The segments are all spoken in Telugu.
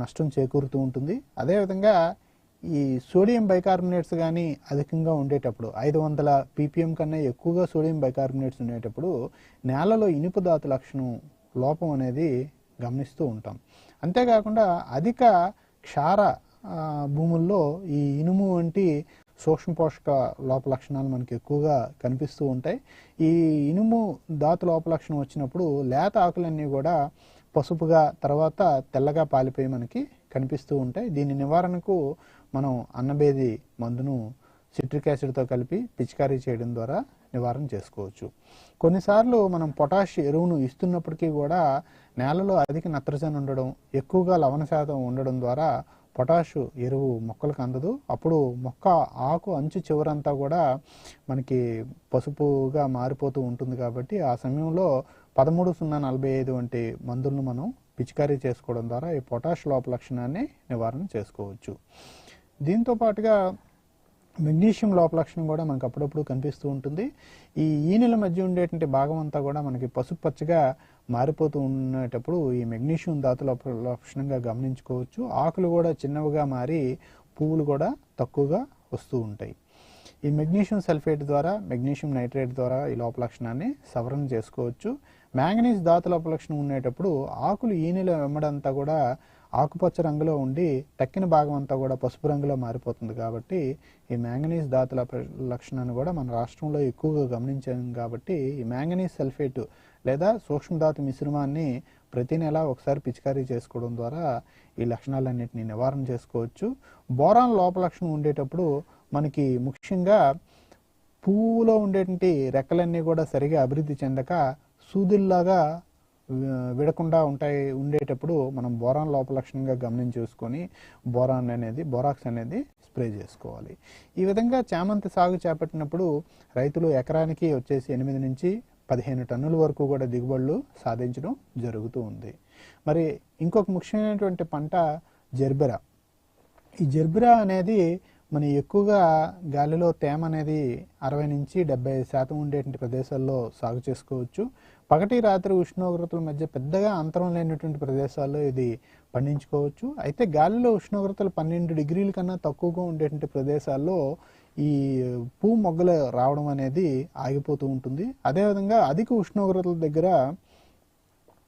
నష్టం చేకూరుతూ ఉంటుంది. అదేవిధంగా ఈ సోడియం బైకార్బోనేట్స్ కానీ అధికంగా ఉండేటప్పుడు ఐదు వందల పీపీఎం కన్నా ఎక్కువగా సోడియం బైకార్బోనేట్స్ ఉండేటప్పుడు నేలలో ఇనుప దాతు లక్షణం లోపం అనేది గమనిస్తూ ఉంటాం. అంతేకాకుండా అధిక క్షార భూముల్లో ఈ ఇనుము వంటి సూక్ష్మ పోషక లోప లక్షణాలు మనకి ఎక్కువగా కనిపిస్తూ ఉంటాయి. ఈ ఇనుము దాతు లోప లక్షణం వచ్చినప్పుడు లేత ఆకులన్నీ కూడా పసుపుగా తర్వాత తెల్లగా పాలిపోయి మనకి కనిపిస్తూ ఉంటాయి. దీని నివారణకు మనం అన్నబేది మందును సిట్రిక్ యాసిడ్తో కలిపి పిచికారీ చేయడం ద్వారా నివారణ చేసుకోవచ్చు. కొన్నిసార్లు మనం పొటాష్ ఎరువును ఇస్తున్నప్పటికీ కూడా నేలలో అధిక నత్రజని ఉండడం ఎక్కువగా లవణ శాతం ఉండడం ద్వారా పొటాషు ఎరువు మొక్కలకు అందదు. అప్పుడు మొక్క ఆకు అంచు చివరంతా కూడా మనకి పసుపుగా మారిపోతూ ఉంటుంది కాబట్టి ఆ సమయంలో పదమూడు సున్నా నలభై ఐదు వంటి మందులను మనం పిచికారీ చేసుకోవడం ద్వారా ఈ పొటాష్ లోప లక్షణాన్ని నివారణ చేసుకోవచ్చు. దీంతో పాటుగా మెగ్నీషియం లోప లక్షణం కూడా మనకు అప్పుడప్పుడు కనిపిస్తూ ఉంటుంది. ఈ ఈనెల మధ్య ఉండేటువంటి భాగం అంతా కూడా మనకి పసుపు పచ్చగా మారిపోతూ ఉండేటప్పుడు ఈ మెగ్నీషియం ధాతు లోప లక్షణంగా గమనించుకోవచ్చు. ఆకులు కూడా చిన్నవిగా మారి పువ్వులు కూడా తక్కువగా వస్తూ ఉంటాయి. ఈ మెగ్నీషియం సల్ఫేట్ ద్వారా మెగ్నీషియం నైట్రేట్ ద్వారా ఈ లోప లక్షణాన్ని సవరణ చేసుకోవచ్చు. మ్యాంగనీస్ దాతల ఉపలక్షణం ఉండేటప్పుడు ఆకులు ఈనెల వెమ్మడంతా కూడా ఆకుపచ్చ రంగులో ఉండి తక్కిన భాగం అంతా కూడా పసుపు రంగులో మారిపోతుంది కాబట్టి ఈ మ్యాంగనీస్ ధాతుల లక్షణాన్ని కూడా మన రాష్ట్రంలో ఎక్కువగా గమనించాం కాబట్టి ఈ మ్యాంగనీస్ సల్ఫేట్ లేదా సూక్ష్మధాతు మిశ్రమాన్ని ప్రతి నెల ఒకసారి పిచికారీ చేసుకోవడం ద్వారా ఈ లక్షణాలన్నింటినీ నివారణ చేసుకోవచ్చు. బోరాన్ లోప లక్షణం ఉండేటప్పుడు మనకి ముఖ్యంగా పువ్వులో ఉండేటువంటి రెక్కలన్నీ కూడా సరిగా అభివృద్ధి చెందక సూదుల్లాగా విడకుండా ఉంటాయి ఉండేటప్పుడు మనం బోరాన్ లోప లక్షణంగా గమనించి బోరాన్ అనేది బోరాక్స్ అనేది స్ప్రే చేసుకోవాలి. ఈ విధంగా చామంతి సాగు చేపట్టినప్పుడు రైతులు ఎకరానికి వచ్చేసి ఎనిమిది నుంచి పదిహేను టన్నుల వరకు కూడా దిగుబడులు సాధించడం జరుగుతూ ఉంది. మరి ఇంకొక ముఖ్యమైనటువంటి పంట జర్బిరా. ఈ జర్బిరా అనేది మన ఎక్కువగా గాలిలో తేమ అనేది అరవై నుంచి డెబ్బై శాతం ఉండేటువంటి ప్రదేశాల్లో సాగు చేసుకోవచ్చు. పగటి రాత్రి ఉష్ణోగ్రతల మధ్య పెద్దగా అంతరం లేనటువంటి ప్రదేశాల్లో ఇది పండించుకోవచ్చు. అయితే గాలిలో ఉష్ణోగ్రతలు పన్నెండు డిగ్రీల కన్నా తక్కువగా ఉండేటువంటి ప్రదేశాల్లో ఈ పూ మొగ్గలు రావడం అనేది ఆగిపోతూ ఉంటుంది. అదేవిధంగా అధిక ఉష్ణోగ్రతల దగ్గర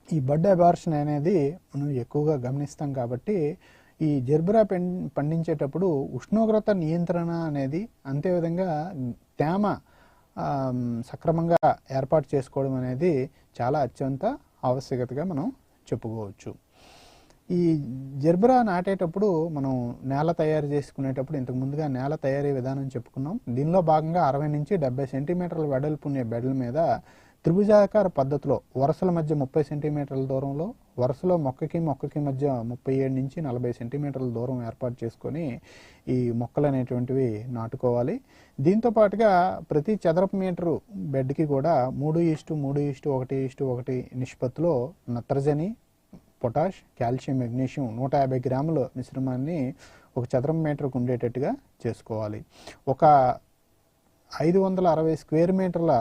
ఈ బడ్ అబార్షన్ అనేది మనం ఎక్కువగా గమనిస్తాం కాబట్టి ఈ జర్బరా పెన్ పండించేటప్పుడు ఉష్ణోగ్రత నియంత్రణ అనేది అంతేవిధంగా తేమ సక్రమంగా ఏర్పాటు చేసుకోవడం అనేది చాలా అత్యంత ఆవశ్యకతగా మనం చెప్పుకోవచ్చు. ఈ జర్బరా నాటేటప్పుడు మనం నేల తయారు చేసుకునేటప్పుడు ఇంతకు ముందుగా నేల తయారీ విధానం చెప్పుకున్నాం. దీనిలో భాగంగా అరవై నుంచి డెబ్బై సెంటీమీటర్ల వెడల్పునే బెడల మీద త్రిభుజాకార పద్ధతిలో వరుసల మధ్య ముప్పై సెంటీమీటర్ల దూరంలో వరుసలో మొక్కకి మొక్కకి మధ్య ముప్పై ఏడు నుంచి నలభై సెంటీమీటర్ల దూరం ఏర్పాటు చేసుకొని ఈ మొక్కలు అనేటువంటివి నాటుకోవాలి. దీంతో పాటుగా ప్రతి చదరపు మీటరు బెడ్కి కూడా మూడు ఈస్టు మూడు ఈస్టు ఒకటి ఈస్టు ఒకటి నిష్పత్తిలో నత్రజని పొటాష్ కాల్షియం మెగ్నీషియం నూట యాభై గ్రాముల మిశ్రమాన్ని ఒక చదరపు మీటర్కు ఉండేటట్టుగా చేసుకోవాలి. ఒక ఐదు వందల అరవై స్క్వేర్ మీటర్ల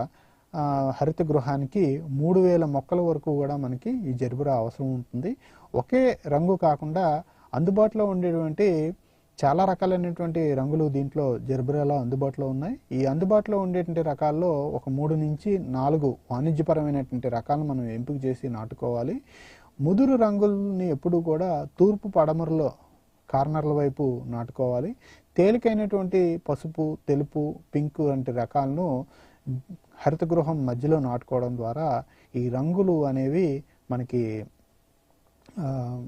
హరిత గృహానికి మూడు వేల మొక్కల వరకు కూడా మనకి ఈ జర్బురా అవసరం ఉంటుంది. ఒకే రంగు కాకుండా అందుబాటులో ఉండేటువంటి చాలా రకాలైనటువంటి రంగులు దీంట్లో జర్బురాలో అందుబాటులో ఉన్నాయి. ఈ అందుబాటులో ఉండేటువంటి రకాల్లో ఒక మూడు నుంచి నాలుగు వాణిజ్యపరమైనటువంటి రకాలను మనం ఎంపిక చేసి నాటుకోవాలి. ముదురు రంగుల్ని ఎప్పుడూ కూడా తూర్పు పడమరలో కార్నర్ల వైపు నాటుకోవాలి. తేలికైనటువంటి పసుపు తెలుపు పింక్ వంటి రకాలను హరిత గృహం మధ్యలో నాటుకోవడం ద్వారా ఈ రంగులు అనేవి మనకి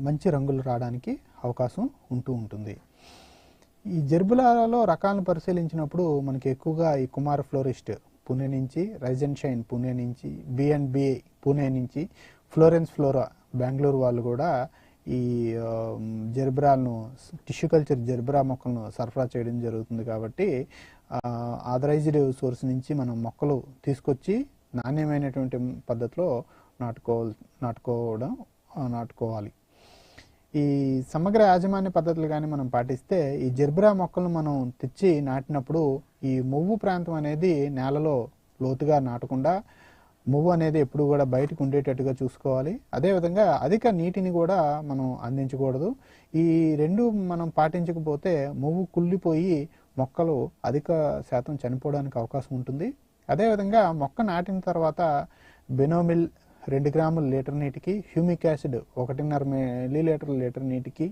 మంచి రంగులు రావడానికి అవకాశం ఉంటూ ఉంటుంది. ఈ జర్బులాలో రకాలను పరిశీలించినప్పుడు మనకి ఎక్కువగా ఈ కుమార్ ఫ్లోరిస్ట్ పుణె నుంచి రైజెన్షైన్ పుణె నుంచి బిఎన్బి పూణే నుంచి ఫ్లోరెన్స్ ఫ్లోరా బెంగళూరు వాళ్ళు కూడా ఈ జర్బరాలను టిష్యూ కల్చర్ జర్బరా మొక్కలను సరఫరా చేయడం జరుగుతుంది కాబట్టి ఆథరైజ్డ్ సోర్స్ నుంచి మనం మొక్కలు తీసుకొచ్చి నాణ్యమైనటువంటి పద్ధతిలో నాటుకో నాటుకోవడం నాటుకోవాలి. ఈ సమగ్ర యాజమాన్య పద్ధతులు కానీ మనం పాటిస్తే ఈ జర్బరా మొక్కలను మనం తెచ్చి నాటినప్పుడు ఈ మొవ్వు ప్రాంతం అనేది నేలలో లోతుగా నాటకుండా మువ్వు అనేది ఎప్పుడు కూడా బయటకు ఉండేటట్టుగా చూసుకోవాలి. అదేవిధంగా అధిక నీటిని కూడా మనం అందించకూడదు. ఈ రెండు మనం పాటించకపోతే మువ్వు కుళ్ళిపోయి మొక్కలు అధిక శాతం చనిపోవడానికి అవకాశం ఉంటుంది. అదేవిధంగా మొక్క నాటిన తర్వాత బెనోమిల్ రెండు గ్రాముల లీటర్ నీటికి హ్యూమిక్ యాసిడ్ ఒకటిన్నర మిల్లీ లీటర్ లీటర్ నీటికి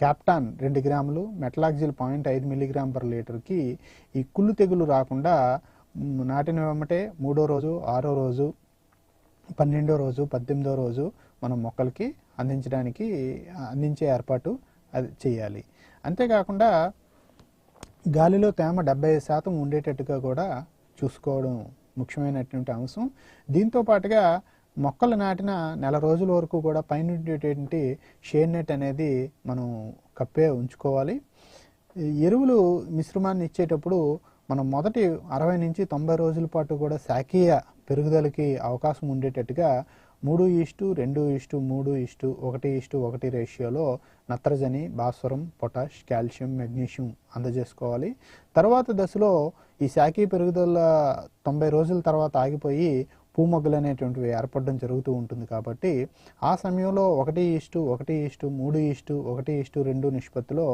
క్యాప్టాన్ రెండు గ్రాములు మెటలాక్జిల్ పాయింట్ ఐదు మిల్లీగ్రామ్ పర్ లీటర్కి ఈ కుళ్ళు తెగులు రాకుండా నాటిన వెంబటే మూడో రోజు ఆరో రోజు పన్నెండో రోజు పద్దెనిమిదో రోజు మనం మొక్కలకి అందించడానికి అందించే ఏర్పాటు అది చేయాలి. అంతేకాకుండా గాలిలో తేమ డెబ్బై శాతం ఉండేటట్టుగా కూడా చూసుకోవడం ముఖ్యమైనటువంటి అంశం. దీంతో పాటుగా మొక్కలు నాటిన నెల రోజుల వరకు కూడా పైన ఉండేటువంటి షేడ్ నెట్ అనేది మనం కప్పే ఉంచుకోవాలి. ఈ ఎరువులు మిశ్రమాన్ని ఇచ్చేటప్పుడు మనం మొదటి అరవై నుంచి తొంభై రోజుల పాటు కూడా శాఖీయ పెరుగుదలకి అవకాశం ఉండేటట్టుగా మూడు ఈస్టు రెండు ఈస్టు మూడు ఈస్టు ఒకటి ఈస్టు ఒకటి రేషియోలో నత్రజని భాస్వరం పొటాష్ కాల్షియం మెగ్నీషియం అందజేసుకోవాలి. తర్వాత దశలో ఈ శాఖీ పెరుగుదల తొంభై రోజుల తర్వాత ఆగిపోయి పూమొగ్గలు అనేటువంటివి ఏర్పడడం జరుగుతూ ఉంటుంది కాబట్టి ఆ సమయంలో ఒకటి ఇష్టు ఒకటి ఇష్టు మూడు ఇష్టు ఒకటి ఇష్టు రెండు నిష్పత్తిలో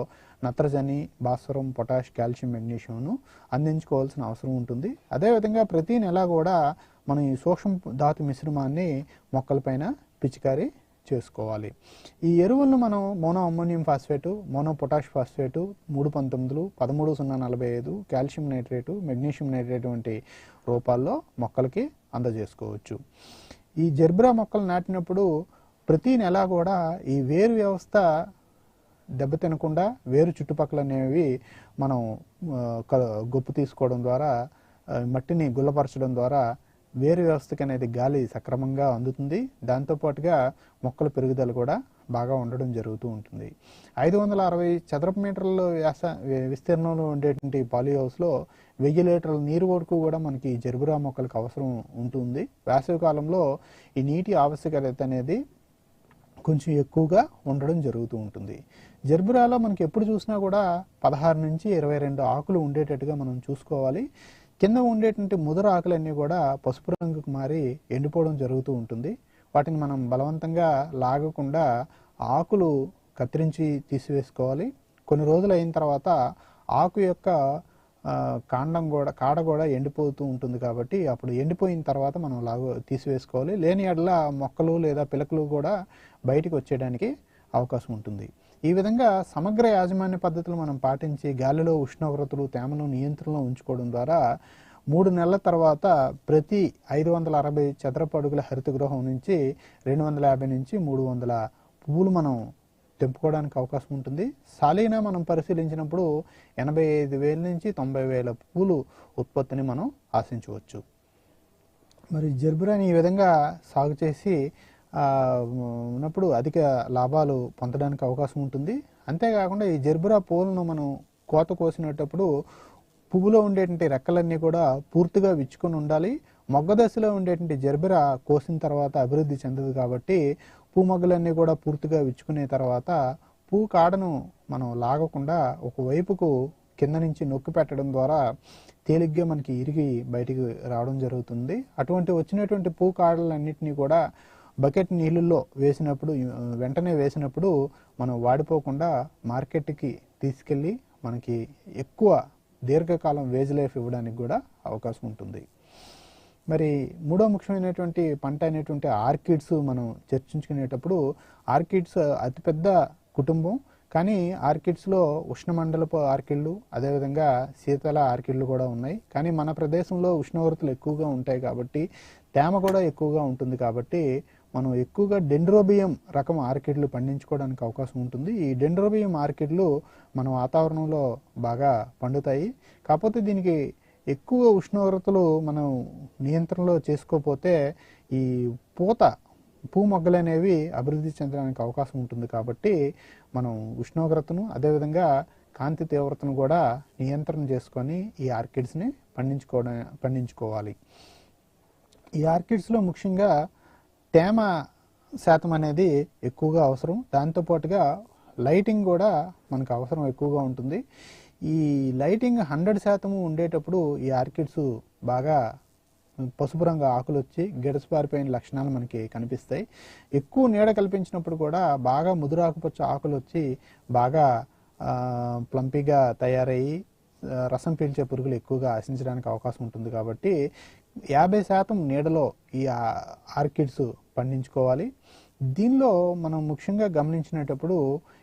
నత్రజని భాస్వరం పొటాష్ కాల్షియం మెగ్నీషియంను అందించుకోవాల్సిన అవసరం ఉంటుంది. అదేవిధంగా ప్రతి నెల కూడా మనం ఈ సూక్ష్మ ధాతు మిశ్రమాన్ని మొక్కలపైన పిచికారీ చేసుకోవాలి. ఈ ఎరువులను మనం mono ammonium phosphate mono potash phosphate మూడు పంతొమ్మిదిలు పదమూడు సున్నా నలభై ఐదు కాల్షియం నైట్రేటు మెగ్నీషియం నైట్రేట్ వంటి రూపాల్లో మొక్కలకి అందజేసుకోవచ్చు. ఈ జర్బ్రా మొక్కలు నాటినప్పుడు ప్రతి నెల కూడా ఈ వేరు వ్యవస్థ దెబ్బతినకుండా వేరు చుట్టుపక్కల అనేవి మనం గొప్ప గొప్పు తీసుకోవడం ద్వారా మట్టిని గుల్లపరచడం ద్వారా వేరు వ్యవస్థకి అనేది గాలి సక్రమంగా అందుతుంది. దాంతోపాటుగా మొక్కల పెరుగుదల కూడా బాగా ఉండడం జరుగుతూ ఉంటుంది. ఐదు వందల అరవై చదరపు మీటర్ల వ్యాస విస్తీర్ణంలో ఉండేటువంటి పాలీ హౌస్లో వెయ్యి లీటర్ల నీరు వరకు కూడా మనకి జరుబురా జర్బురా మొక్కలకు అవసరం ఉంటుంది. వేసవి కాలంలో ఈ నీటి ఆవశ్యకత అనేది కొంచెం ఎక్కువగా ఉండడం జరుగుతూ ఉంటుంది. జర్బురాలో మనకి ఎప్పుడు చూసినా కూడా పదహారు నుంచి ఇరవై రెండు ఆకులు ఉండేటట్టుగా మనం చూసుకోవాలి. కింద ఉండేటువంటి ముదురు ఆకులన్నీ కూడా పసుపు రంగుకు మారి ఎండిపోవడం జరుగుతూ ఉంటుంది. వాటిని మనం బలవంతంగా లాగకుండా ఆకులు కత్తిరించి తీసివేసుకోవాలి. కొన్ని రోజులు అయిన తర్వాత ఆకు యొక్క కాండం కూడా కాడ కూడా ఎండిపోతూ ఉంటుంది కాబట్టి అప్పుడు ఎండిపోయిన తర్వాత మనం లాగు తీసివేసుకోవాలి. లేని ఎడల మొక్కలు లేదా పిలకలు కూడా బయటికి వచ్చేయడానికి అవకాశం ఉంటుంది. ఈ విధంగా సమగ్ర యాజమాన్య పద్ధతులు మనం పాటించి గాలిలో ఉష్ణోగ్రతలు తేమను నియంత్రణలో ఉంచుకోవడం ద్వారా మూడు నెలల తర్వాత ప్రతి ఐదు వందల అరవై చదరపు అడుగుల హరిత గృహం నుంచి రెండు వందల యాభై నుంచి మూడు వందల పువ్వులు మనం తెంపుకోవడానికి అవకాశం ఉంటుంది. సాలీనా మనం పరిశీలించినప్పుడు ఎనభై ఐదు వేల నుంచి తొంభై వేల పూలు ఉత్పత్తిని మనం ఆశించవచ్చు. మరి జర్బురాని ఈ విధంగా సాగు చేసి ఉన్నప్పుడు అధిక లాభాలు పొందడానికి అవకాశం ఉంటుంది. అంతేకాకుండా ఈ జర్బురా పూలను మనం కోత కోసినప్పుడు పువ్వులో ఉండేటువంటి రెక్కలన్నీ కూడా పూర్తిగా విచ్చుకొని ఉండాలి. మొగ్గ దశలో ఉండేటువంటి జర్బిరా కోసిన తర్వాత అభివృద్ధి చెందదు కాబట్టి పూ మొగ్గలన్నీ కూడా పూర్తిగా విచ్చుకునే తర్వాత పూ కాడను మనం లాగకుండా ఒక వైపుకు కింద నుంచి నొక్కి పెట్టడం ద్వారా తేలిగ్గా మనకి ఇరిగి బయటికి రావడం జరుగుతుంది. అటువంటి వచ్చినటువంటి పూ కాడలన్నింటినీ కూడా బకెట్ నీళ్ళల్లో వేసినప్పుడు వెంటనే వేసినప్పుడు మనం వాడిపోకుండా మార్కెట్కి తీసుకెళ్ళి మనకి ఎక్కువ దీర్ఘకాలం వేజ్ లైఫ్ ఇవ్వడానికి కూడా అవకాశం ఉంటుంది. మరి మూడో ముఖ్యమైనటువంటి పంట అయినటువంటి ఆర్కిడ్స్ మనం చర్చించుకునేటప్పుడు ఆర్కిడ్స్ అతిపెద్ద కుటుంబం. కానీ ఆర్కిడ్స్లో ఉష్ణమండలపు ఆర్కిడ్లు అదేవిధంగా శీతల ఆర్కిడ్లు కూడా ఉన్నాయి. కానీ మన ప్రదేశంలో ఉష్ణోగ్రతలు ఎక్కువగా ఉంటాయి కాబట్టి తేమ కూడా ఎక్కువగా ఉంటుంది కాబట్టి మనం ఎక్కువగా డెండ్రోబియం రకం ఆర్కిడ్లు పండించుకోవడానికి అవకాశం ఉంటుంది. ఈ డెండ్రోబియం ఆర్కిడ్లు మన వాతావరణంలో బాగా పండుతాయి. కాకపోతే దీనికి ఎక్కువ ఉష్ణోగ్రతలు మనం నియంత్రణలో చేసుకోపోతే ఈ పూత పూ మొగ్గలు అనేవి అభివృద్ధి చెందడానికి అవకాశం ఉంటుంది కాబట్టి మనం ఉష్ణోగ్రతను అదేవిధంగా కాంతి తీవ్రతను కూడా నియంత్రణ చేసుకొని ఈ ఆర్కిడ్స్ని పండించుకోవడం పండించుకోవాలి. ఈ ఆర్కిడ్స్లో ముఖ్యంగా తేమ శాతం అనేది ఎక్కువగా అవసరం. దాంతోపాటుగా లైటింగ్ కూడా మనకు అవసరం ఎక్కువగా ఉంటుంది. ఈ లైటింగ్ హండ్రెడ్ శాతము ఉండేటప్పుడు ఈ ఆర్కిడ్స్ బాగా పసుపు రంగు ఆకులు వచ్చి గిడసపారిపోయిన లక్షణాలు మనకి కనిపిస్తాయి. ఎక్కువ నీడ కల్పించినప్పుడు కూడా బాగా ముదురు ఆకుపచ్చ ఆకులు వచ్చి బాగా ప్లంపీగా తయారయ్యి రసం పీల్చే పురుగులు ఎక్కువగా ఆశించడానికి అవకాశం ఉంటుంది కాబట్టి యాభై శాతం నీడలో ఈ ఆర్కిడ్స్ పండించుకోవాలి. దీనిలో మనం ముఖ్యంగా గమనించినప్పుడు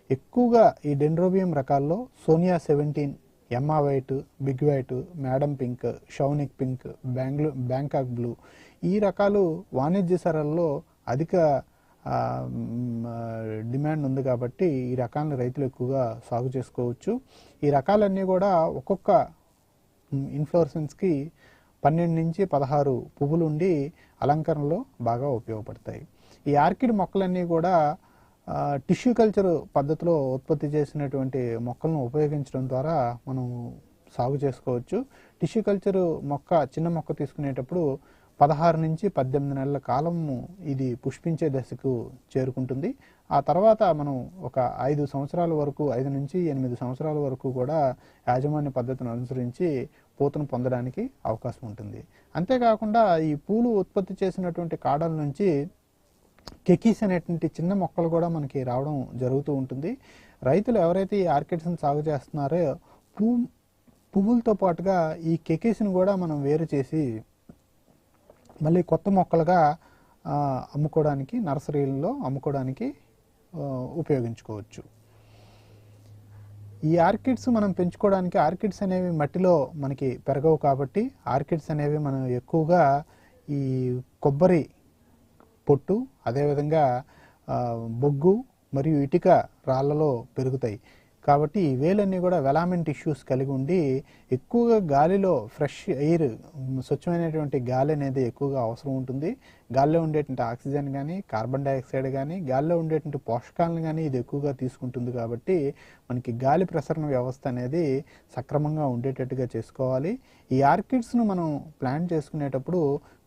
ఎక్కువగా ఈ డెండ్రోబియం రకాల్లో Sonia seventeen Emma white big white madam pink షౌనిక్ pink బ్యాంగ్లూ బ్యాంకాక్ బ్లూ ఈ రకాలు వాణిజ్య సరల్లో అధిక డిమాండ్ ఉంది కాబట్టి ఈ రకాలను రైతులు ఎక్కువగా సాగు చేసుకోవచ్చు. ఈ రకాలన్నీ కూడా ఒక్కొక్క ఇన్ఫ్లోరసెన్స్కి పన్నెండు నుంచి పదహారు పువ్వులు ఉండి అలంకరణలో బాగా ఉపయోగపడతాయి. ఈ ఆర్కిడ్ మొక్కలన్నీ కూడా టిష్యూ కల్చర్ పద్ధతిలో ఉత్పత్తి చేసినటువంటి మొక్కలను ఉపయోగించడం ద్వారా మనం సాగు చేసుకోవచ్చు. టిష్యూ కల్చర్ మొక్క చిన్న మొక్క తీసుకునేటప్పుడు పదహారు నుంచి పద్దెనిమిది నెలల కాలము ఇది పుష్పించే దశకు చేరుకుంటుంది. ఆ తర్వాత మనం ఒక ఐదు సంవత్సరాల వరకు ఐదు నుంచి ఎనిమిది సంవత్సరాల వరకు కూడా యాజమాన్య పద్ధతిని అనుసరించి పూతను పొందడానికి అవకాశం ఉంటుంది. అంతేకాకుండా ఈ పూలు ఉత్పత్తి చేసినటువంటి కాడల నుంచి కెకీస్ అనేటువంటి చిన్న మొక్కలు కూడా మనకి రావడం జరుగుతూ ఉంటుంది. రైతులు ఎవరైతే ఈ ఆర్కిడ్స్ని సాగు చేస్తున్నారో పువ్వు పువ్వులతో పాటుగా ఈ కెకీస్ని కూడా మనం వేరు చేసి మళ్ళీ కొత్త మొక్కలుగా అమ్ముకోవడానికి నర్సరీలలో అమ్ముకోవడానికి ఉపయోగించుకోవచ్చు. ఈ ఆర్కిడ్స్ మనం పెంచుకోవడానికి ఆర్కిడ్స్ అనేవి మట్టిలో మనకి పెరగవు కాబట్టి ఆర్కిడ్స్ అనేవి మనం ఎక్కువగా ఈ కొబ్బరి పొట్టు అదేవిధంగా బొగ్గు మరియు ఇటుక రాళ్ళలో పెరుగుతాయి. కాబట్టి ఈ వేలన్నీ కూడా వెలామిన్ టిష్యూస్ కలిగి ఉండి ఎక్కువగా గాలిలో ఫ్రెష్ ఎయిర్ స్వచ్ఛమైనటువంటి గాలి అనేది ఎక్కువగా అవసరం ఉంటుంది. గాలిలో ఉండేటువంటి ఆక్సిజన్ కానీ కార్బన్ డైఆక్సైడ్ కానీ గాల్లో ఉండేటువంటి పోషకాలను కానీ ఇది ఎక్కువగా తీసుకుంటుంది కాబట్టి మనకి గాలి ప్రసరణ వ్యవస్థ అనేది సక్రమంగా ఉండేటట్టుగా చేసుకోవాలి. ఈ ఆర్కిడ్స్ను మనం ప్లాన్ చేసుకునేటప్పుడు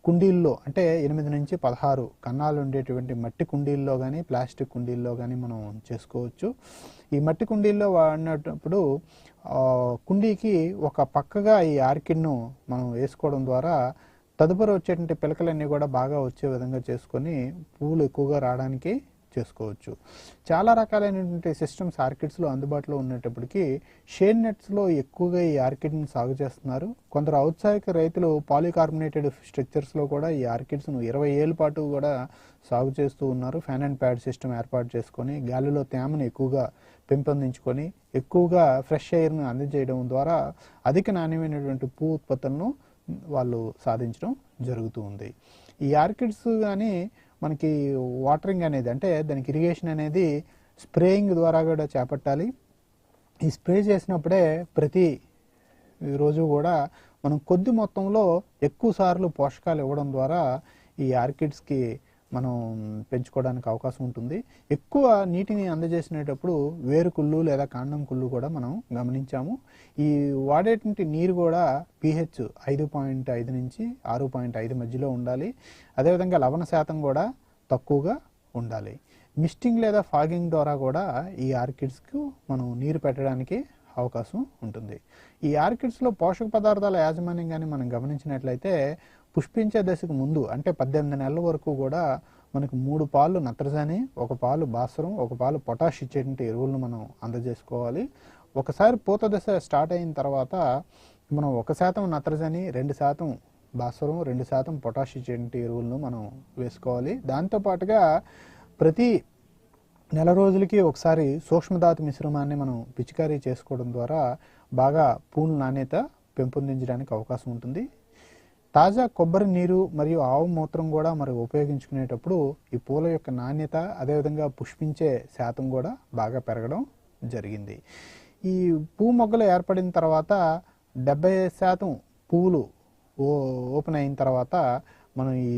కుండీల్లో అంటే ఎనిమిది నుంచి పదహారు కన్నాలు ఉండేటువంటి మట్టి కుండీల్లో కానీ ప్లాస్టిక్ కుండీల్లో కానీ మనం చేసుకోవచ్చు. ఈ మట్టి కుండీల్లో వాడినప్పుడు కుండీకి ఒక పక్కగా ఈ ఆర్కిడ్ను మనం వేసుకోవడం ద్వారా తదుపరి వచ్చేటువంటి పిలకలన్నీ కూడా బాగా వచ్చే విధంగా చేసుకొని పువ్వులు ఎక్కువగా రావడానికి చేసుకోవచ్చు. చాలా రకాలైనటువంటి సిస్టమ్స్ ఆర్కిడ్స్లో అందుబాటులో ఉన్నప్పటికీ షేడ్ నెట్స్లో ఎక్కువగా ఈ ఆర్కిడ్ని సాగు చేస్తున్నారు. కొందరు ఔత్సాహిక రైతులు పాలికార్బొనేటెడ్ స్ట్రక్చర్స్లో కూడా ఈ ఆర్కిడ్స్ను ఇరవై ఏళ్ళ పాటు కూడా సాగు చేస్తూ ఉన్నారు. ఫ్యాన్ అండ్ ప్యాడ్ సిస్టమ్ ఏర్పాటు చేసుకొని గాలిలో తేమను ఎక్కువగా పెంపొందించుకొని ఎక్కువగా ఫ్రెష్ ఎయిర్ను అందజేయడం ద్వారా అధిక నాణ్యమైనటువంటి పూ ఉత్పత్తులను వాళ్ళు సాధించడం జరుగుతూ ఉంది. ఈ ఆర్కిడ్స్ కానీ మనకి వాటరింగ్ అనేది అంటే దానికి ఇరిగేషన్ అనేది స్ప్రేయింగ్ ద్వారా కూడా చేపట్టాలి. ఈ స్ప్రే చేసినప్పుడే ప్రతి రోజు కూడా మనం కొద్ది మొత్తంలో ఎక్కువ సార్లు పోషకాలు ఇవ్వడం ద్వారా ఈ ఆర్కిడ్స్కి మనం పెంచుకోవడానికి అవకాశం ఉంటుంది. ఎక్కువ నీటిని అందజేసినప్పుడు వేరు కుళ్ళు లేదా కాండం కుళ్ళు కూడా మనం గమనించాము. ఈ వాడేటువంటి నీరు కూడా పిహెచ్ ఐదు పాయింట్ ఐదు నుంచి ఆరు పాయింట్ ఐదు మధ్యలో ఉండాలి. అదేవిధంగా లవణ శాతం కూడా తక్కువగా ఉండాలి. మిస్టింగ్ లేదా ఫాగింగ్ ద్వారా కూడా ఈ ఆర్కిడ్స్కు మనం నీరు పెట్టడానికి అవకాశం ఉంటుంది. ఈ ఆర్కిడ్స్లో పోషక పదార్థాల యాజమాన్యం కానీ మనం గమనించినట్లయితే పుష్పించే దశకు ముందు అంటే పద్దెనిమిది నెలల వరకు కూడా మనకు మూడు పాలు నత్రజని ఒక పాలు భాస్వరం ఒక పాలు పొటాష్ ఇచ్చేటువంటి ఎరువులను మనం అందజేసుకోవాలి. ఒకసారి పూత దశ స్టార్ట్ అయిన తర్వాత మనం ఒక శాతం నత్రజని రెండు శాతం భాస్వరం రెండు శాతం పొటాష్ ఇచ్చేటువంటి ఎరువులను మనం వేసుకోవాలి. దాంతోపాటుగా ప్రతి నెల రోజులకి ఒకసారి సూక్ష్మధాతు మిశ్రమాన్ని మనం పిచికారీ చేసుకోవడం ద్వారా బాగా పూల నాణ్యత పెంపొందించడానికి అవకాశం ఉంటుంది. తాజా కొబ్బరి నీరు మరియు ఆవు మూత్రం కూడా మరి ఉపయోగించుకునేటప్పుడు ఈ పూల యొక్క నాణ్యత అదేవిధంగా పుష్పించే శాతం కూడా బాగా పెరగడం జరిగింది. ఈ పూ మొగ్గలు ఏర్పడిన తర్వాత డెబ్బై శాతం పువ్వులు ఓ- ఓపెన్ అయిన తర్వాత మనం ఈ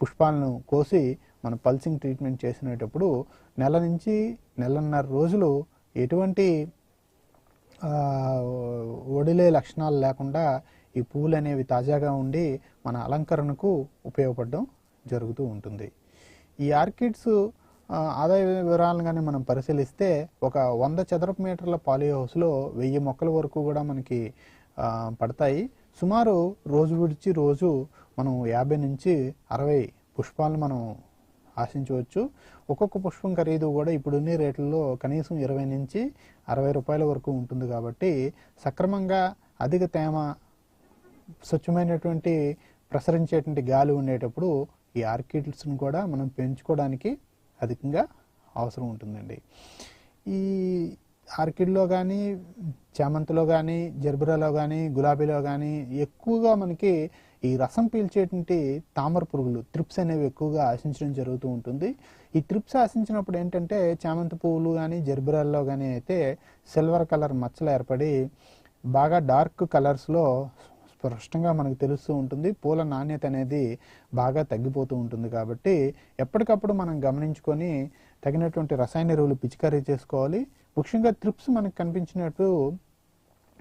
పుష్పాలను కోసి మనం పల్సింగ్ ట్రీట్మెంట్ చేసినప్పుడు నెల నుంచి నెలన్నర రోజులు ఎటువంటి ఒడిలే లక్షణాలు లేకుండా ఈ పూలు అనేవి తాజాగా ఉండి మన అలంకరణకు ఉపయోగపడడం జరుగుతూ ఉంటుంది. ఈ ఆర్కిడ్స్ ఆదాయ వివరాలను కానీ మనం పరిశీలిస్తే ఒక వంద చదరపు మీటర్ల పాలీ హౌస్లో వెయ్యి మొక్కల వరకు కూడా మనకి పడతాయి. సుమారు రోజు విడిచి రోజు మనం యాభై నుంచి అరవై పుష్పాలను మనం ఆశించవచ్చు. ఒక్కొక్క పుష్పం ఖరీదు కూడా ఇప్పుడున్న రేట్లలో కనీసం ఇరవై నుంచి అరవై రూపాయల వరకు ఉంటుంది కాబట్టి సక్రమంగా అధిక తేమ స్వచ్ఛమైనటువంటి ప్రసరించేటువంటి గాలి ఉండేటప్పుడు ఈ ఆర్కిడ్స్ని కూడా మనం పెంచుకోవడానికి అధికంగా అవసరం ఉంటుందండి. ఈ ఆర్కిడ్లో కానీ చామంతిలో కానీ జర్బిరాలో కానీ గులాబీలో కానీ ఎక్కువగా మనకి ఈ రసం పీల్చేటువంటి తామర పురుగులు త్రిప్స్ అనేవి ఎక్కువగా ఆశించడం జరుగుతూ ఉంటుంది. ఈ త్రిప్స్ ఆశించినప్పుడు ఏంటంటే చామంతి పువ్వులు కానీ జర్బిరాల్లో కానీ అయితే సిల్వర్ కలర్ మచ్చలు ఏర్పడి బాగా డార్క్ కలర్స్లో స్పష్టంగా మనకు తెలుస్తూ ఉంటుంది. పూల నాణ్యత అనేది బాగా తగ్గిపోతూ ఉంటుంది కాబట్టి ఎప్పటికప్పుడు మనం గమనించుకొని తగినటువంటి రసాయన ఎరువులు పిచికారీ చేసుకోవాలి. ముఖ్యంగా త్రిప్స్ మనకు కనిపించినట్టు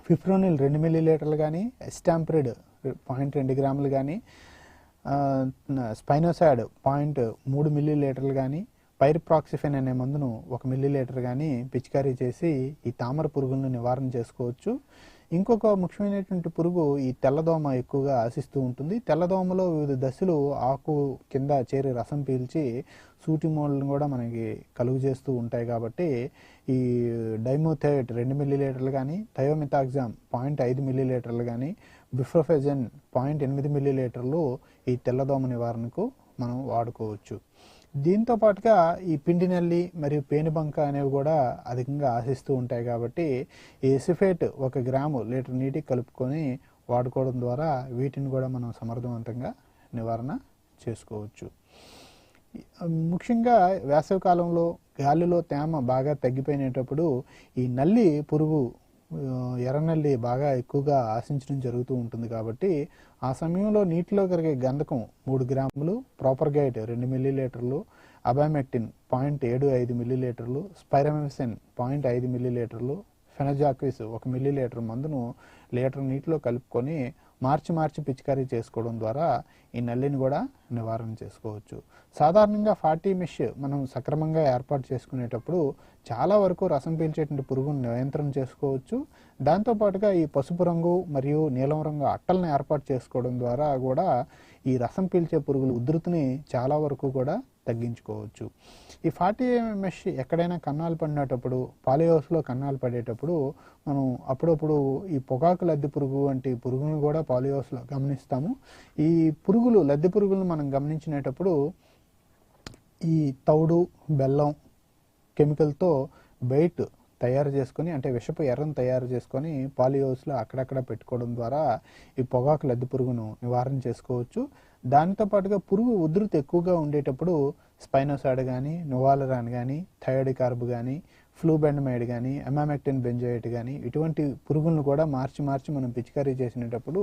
ఫిఫ్రోనిల్ రెండు మిల్లీ లీటర్లు కానీ ఎస్టాంప్రిడ్ పాయింట్ రెండు గ్రాములు కానీ స్పైనోసాడ్ పాయింట్ మూడు మిల్లీ లీటర్లు కానీ పైర్ప్రాక్సిఫెన్ అనే మందును ఒక మిల్లీ లీటర్ కానీ పిచికారీ చేసి ఈ తామర పురుగులను నివారణ చేసుకోవచ్చు. ఇంకొక ముఖ్యమైనటువంటి పురుగు ఈ తెల్లదోమ ఎక్కువగా ఆశిస్తూ ఉంటుంది. తెల్లదోమలో వివిధ దశలు ఆకు కింద చేరి రసం పీల్చి సూటి మోళ్ళను కూడా మనకి కలుగు చేస్తూ ఉంటాయి కాబట్టి ఈ డైమోథైట్ రెండు మిల్లీ లీటర్లు కానీ థయోమితాగ్జామ్ పాయింట్ ఐదు మిల్లీ లీటర్లు కానీ బిఫ్రోఫెజన్ పాయింట్ ఎనిమిది మిల్లీ లీటర్లు ఈ తెల్లదోమ నివారణకు మనం వాడుకోవచ్చు. దీంతో పాటుగా ఈ పిండి నల్లి మరియు పేనుబంక అనేవి కూడా అధికంగా ఆశిస్తూ ఉంటాయి కాబట్టి ఈ ఎసిఫేట్ ఒక గ్రాము లీటర్ నీటికి కలుపుకొని వాడుకోవడం ద్వారా వీటిని కూడా మనం సమర్థవంతంగా నివారణ చేసుకోవచ్చు. ముఖ్యంగా వేసవి కాలంలో గాలిలో తేమ బాగా తగ్గిపోయినప్పుడు ఈ నల్లి పురుగు ఎర్రనల్లి బాగా ఎక్కువగా ఆశించడం జరుగుతూ ఉంటుంది కాబట్టి ఆ సమయంలో నీటిలో కరిగే గంధకం మూడు గ్రాములు ప్రాపర్ గైట్ రెండు మిల్లీ లీటర్లు అబామెక్టిన్ పాయింట్ ఏడు ఐదు మిల్లీలీటర్లు స్పైరమిసిన్ పాయింట్ ఐదు మిల్లీలీటర్లు ఫెనజాక్విస్ ఒక మిల్లీ లీటర్ మందును లీటర్ నీటిలో కలుపుకొని మార్చి మార్చి పిచికారీ చేసుకోవడం ద్వారా ఈ నల్లిని కూడా నివారణ చేసుకోవచ్చు. సాధారణంగా ఫార్టీ మిష్ మనం సక్రమంగా ఏర్పాటు చేసుకునేటప్పుడు చాలా వరకు రసం పీల్చేటువంటి పురుగును నియంత్రణ చేసుకోవచ్చు. దాంతోపాటుగా ఈ పసుపు రంగు మరియు నీలం రంగు అట్టలను ఏర్పాటు చేసుకోవడం ద్వారా కూడా ఈ రసం పీల్చే పురుగుల ఉధృతిని చాలా వరకు కూడా తగ్గించుకోవచ్చు. ఈ ఫార్టీ ఎంఎస్ ఎక్కడైనా కన్నాలు పడినప్పుడు పాలియోస్లో కన్నాలు పడేటప్పుడు మనం అప్పుడప్పుడు ఈ పొగాకు లద్దె పురుగు వంటి పురుగులను కూడా పాలియోస్లో గమనిస్తాము. ఈ పురుగులు లద్దె పురుగులను మనం గమనించినప్పుడు ఈ తౌడు బెల్లం కెమికల్తో బైట్ తయారు చేసుకొని అంటే విషపు ఎర్రను తయారు చేసుకొని పాలియోస్లో అక్కడక్కడ పెట్టుకోవడం ద్వారా ఈ పొగాకు లద్ది పురుగును నివారణ చేసుకోవచ్చు. దానితో పాటుగా పురుగు ఉధృతి ఎక్కువగా ఉండేటప్పుడు స్పైనోసాడ్ కానీ నోవాలరాన్ కానీ థైరాయిడ్ కార్బ్ కానీ ఫ్లూబెండమైడ్ కానీ ఎమామెక్టిన్ బెంజోయిట్ కానీ ఇటువంటి పురుగులను కూడా మార్చి మార్చి మనం పిచికారీ చేసినప్పుడు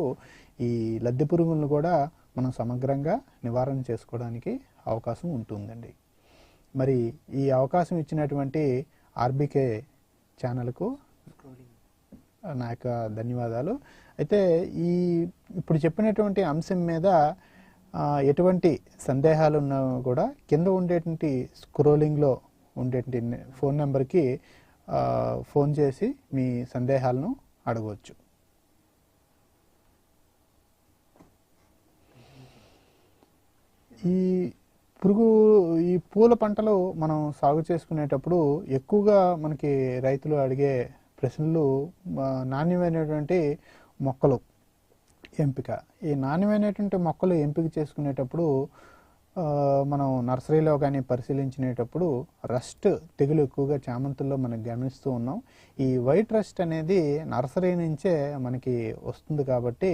ఈ లద్దె పురుగులను కూడా మనం సమగ్రంగా నివారణ చేసుకోవడానికి అవకాశం ఉంటుందండి. మరి ఈ అవకాశం ఇచ్చినటువంటి ఆర్బీకే ఛానల్కు నా యొక్క ధన్యవాదాలు. అయితే ఈ ఇప్పుడు చెప్పినటువంటి అంశం మీద ఎటువంటి సందేహాలు ఉన్నా కూడా కింద ఉండేటువంటి స్క్రోలింగ్లో ఉండేటువంటి ఫోన్ నెంబర్కి ఫోన్ చేసి మీ సందేహాలను అడగవచ్చు. ఈ పురుగు ఈ పూల పంటలు మనం సాగు చేసుకునేటప్పుడు ఎక్కువగా మనకి రైతులు అడిగే ప్రశ్నలు నాణ్యమైనటువంటి మొక్కలు. ఎంపిక. ఈ నాణ్యమైనటువంటి మొక్కలు ఎంపిక చేసుకునేటప్పుడు మనం నర్సరీలో కానీ పరిశీలించినప్పుడు రస్ట్ తెగులు ఎక్కువగా చామంతుల్లో మనం గమనిస్తూ ఉన్నాం. ఈ వైట్ రస్ట్ అనేది నర్సరీ నుంచే మనకి వస్తుంది కాబట్టి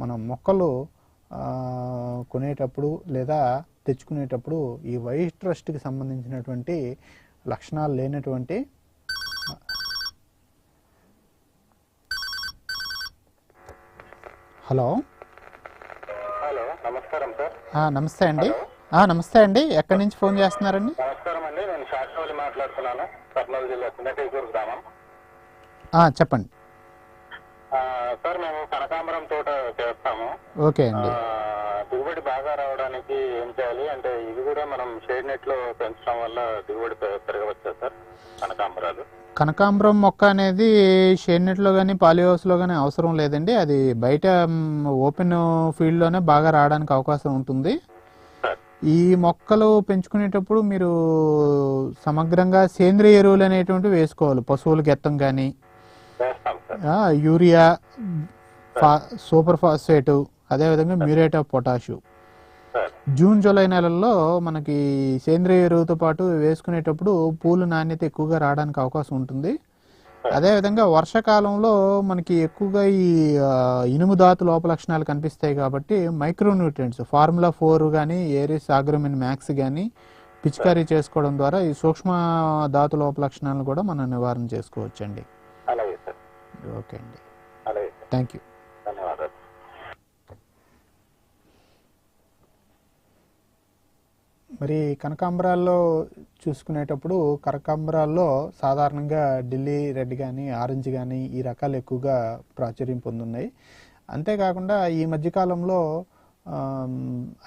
మనం మొక్కలు కొనేటప్పుడు లేదా తెచ్చుకునేటప్పుడు ఈ వైట్ రస్ట్కి సంబంధించినటువంటి లక్షణాలు లేనటువంటి హలో. హలో నమస్కారం సార్. నమస్తే అండి. నమస్తే అండి. ఎక్కడి నుంచి ఫోన్ చేస్తున్నారండి? నమస్కారం అండి. నేను శాస్త్రవల్లి మాట్లాడుతున్నాను. కర్నూలు జిల్లా చిన్నకేకూరు గ్రామం. చెప్పండి. సార్ మేము కనకాంబరం తోట చేస్తాము. ఓకే అండి. రావడానికి ఏం చేయాలి? అంటే ఇది కూడా మనం షేడ్ నెట్లో పెంచడం వల్ల దిగుబడి పెరగవచ్చా సార్? కనకాంబరాలు. కనకాంబరం మొక్క అనేది షేడ్ నెట్లో కానీ పాలిహౌస్లో కానీ అవసరం లేదండి. అది బయట ఓపెన్ ఫీల్డ్లోనే బాగా రావడానికి అవకాశం ఉంటుంది. ఈ మొక్కలు పెంచుకునేటప్పుడు మీరు సమగ్రంగా సేంద్రియ ఎరువులు అనేటువంటివి వేసుకోవాలి. పశువుల గెత్తం కానీ యూరియా సూపర్ ఫాస్ఫేటు అదేవిధంగా muriate of potash. June July నెలల్లో మనకి సేంద్రియ ఎరువుతో పాటు వేసుకునేటప్పుడు పూలు నాణ్యత ఎక్కువగా రావడానికి అవకాశం ఉంటుంది. అదేవిధంగా వర్షాకాలంలో మనకి ఎక్కువగా ఈ ఇనుము ధాతు లోప లక్షణాలు కనిపిస్తాయి కాబట్టి మైక్రో న్యూట్రియంట్స్ ఫార్ములా ఫోర్ కానీ ఏరిస్ ఆగ్రోమిన్ మ్యాక్స్ కానీ పిచికారీ చేసుకోవడం ద్వారా ఈ సూక్ష్మ ధాతు లోప లక్షణాలను కూడా మనం నివారణ చేసుకోవచ్చండి. ఓకే అండి. థ్యాంక్ యూ ధన్యవాదాలు మరి కనకాంబరాల్లో చూసుకునేటప్పుడు కనకాంబరాల్లో సాధారణంగా ఢిల్లీ రెడ్ కానీ ఆరెంజ్ కానీ ఈ రకాలు ఎక్కువగా ప్రాచుర్యం పొందున్నాయి. అంతేకాకుండా ఈ మధ్యకాలంలో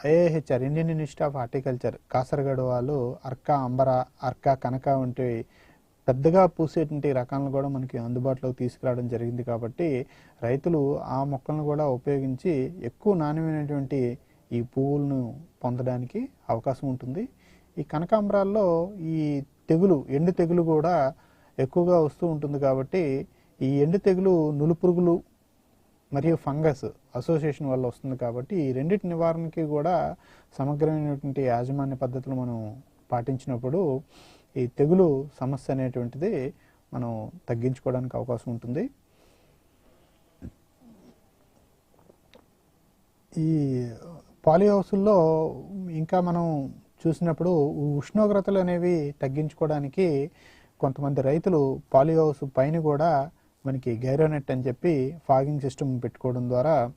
IIHR Indian institute of horticulture కాసరగడ వాళ్ళు అర్కా అంబర అర్కా కనక వంటి పెద్దగా పూసేటువంటి రకాలను కూడా మనకి అందుబాటులోకి తీసుకురావడం జరిగింది కాబట్టి రైతులు ఆ మొక్కలను కూడా ఉపయోగించి ఎక్కువ నాణ్యమైనటువంటి ఈ పువ్వులను పొందడానికి అవకాశం ఉంటుంది. ఈ కనకాంబరాల్లో ఈ తెగులు ఎండు తెగులు కూడా ఎక్కువగా వస్తూ ఉంటుంది కాబట్టి ఈ ఎండు తెగులు నులుపురుగులు మరియు ఫంగస్ అసోసియేషన్ వల్ల వస్తుంది కాబట్టి ఈ రెండింటి నివారణకి కూడా సమగ్రమైనటువంటి యాజమాన్య పద్ధతులు మనం పాటించినప్పుడు ఈ తెగులు సమస్య అనేటువంటిది మనం తగ్గించుకోవడానికి అవకాశం ఉంటుంది. ఈ పాలి హౌసుల్లో ఇంకా మనం చూసినప్పుడు ఉష్ణోగ్రతలు అనేవి తగ్గించుకోవడానికి కొంతమంది రైతులు పాలి హౌస్ పైన కూడా మనకి గైరోనెట్ అని చెప్పి ఫాగింగ్ సిస్టమ్ పెట్టుకోవడం ద్వారా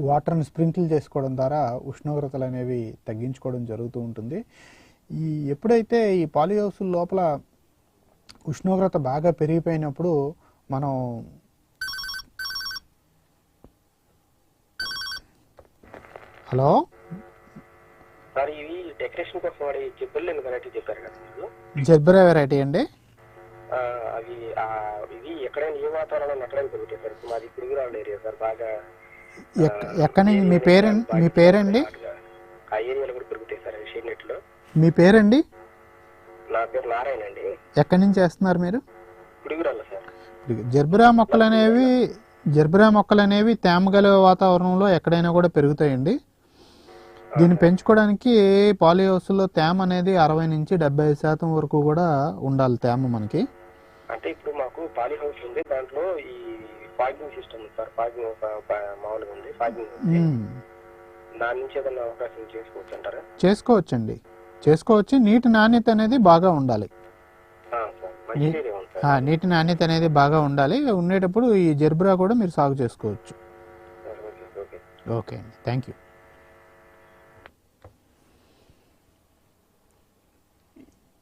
వాటర్ని స్ప్రింకిల్ చేసుకోవడం ద్వారా ఉష్ణోగ్రతలు అనేవి తగ్గించుకోవడం జరుగుతూ ఉంటుంది. ఈ ఎప్పుడైతే ఈ పాలి లోపల ఉష్ణోగ్రత బాగా పెరిగిపోయినప్పుడు మనం హలో? సార్ ఇవి డెకరేషన్ కోసం వాడి వెరైటీ చెప్పారు కదా మీరు? వెరైటీ అండి? అవి ఇవి ఎక్కడైనా ఏ వాతావరణంలో ఎక్కడైనా పెరుగుతాయి సార్? మాది ఏరియా సార్ బాగా ఎక్క- ఎక్కడి మీ పేరండి మీ పేరండి? ఆ ఏరియాలో కూడా పెరుగుతాయి సార్ షేడ్ మీ పేరండి? నా పేరు నారాయణ అండి. ఎక్కడి నుంచి వేస్తున్నారు మీరు? సార్. జర్బరా మొక్కలు అనేవి జర్బరా మొక్కలు అనేవి తేమగల వాతావరణంలో ఎక్కడైనా కూడా పెరుగుతాయండి? దీన్ని పెంచుకోవడానికి పాలి హౌస్లో తేమ అనేది అరవై నుంచి డెబ్బై శాతం వరకు కూడా ఉండాలి తేమ మనకి. అంటే ఇప్పుడు మాకు పాలీ హౌస్ ఉంది దాంట్లో ఈ ఫాగింగ్ సిస్టమ్ సార్ ఫాగింగ్ మామూలుగా ఉంది ఫాగింగ్. దాని నుంచి ఏదైనా అవకాశం చేసుకోవచ్చు అంటారా? చేసుకోవచ్చండి. చేసుకోవచ్చు నీటి నాణ్యత అనేది బాగా ఉండాలి. నీటి నాణ్యత అనేది బాగా ఉండాలి ఉండేటప్పుడు ఈ జర్బరా కూడా మీరు సాగు చేసుకోవచ్చు. ఓకే అండి థ్యాంక్ యూ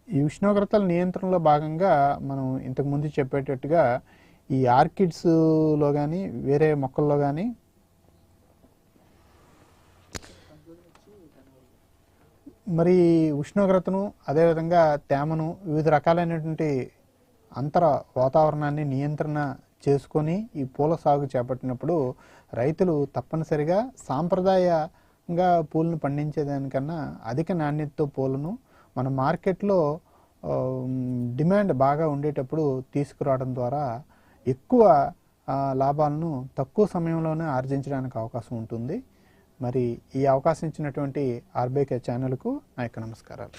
ఈ ఉష్ణోగ్రతల నియంత్రణలో భాగంగా మనం ఇంతకు ముందు చెప్పేటట్టుగా ఈ ఆర్కిడ్స్లో కానీ వేరే మొక్కల్లో కానీ మరి ఉష్ణోగ్రతను అదేవిధంగా తేమను వివిధ రకాలైనటువంటి అంతర వాతావరణాన్ని నియంత్రణ చేసుకొని ఈ పూల సాగు చేపట్టినప్పుడు రైతులు తప్పనిసరిగా సాంప్రదాయంగా పూలను పండించేదానికన్నా అధిక నాణ్యతతో పూలను మన మార్కెట్లో డిమాండ్ బాగా ఉండేటప్పుడు తీసుకురావడం ద్వారా ఎక్కువ లాభాలను తక్కువ సమయంలోనే ఆర్జించడానికి అవకాశం ఉంటుంది. మరి ఈ అవకాశం ఇచ్చినటువంటి ఆర్బీకే ఛానల్కు నా యొక్క నమస్కారాలు.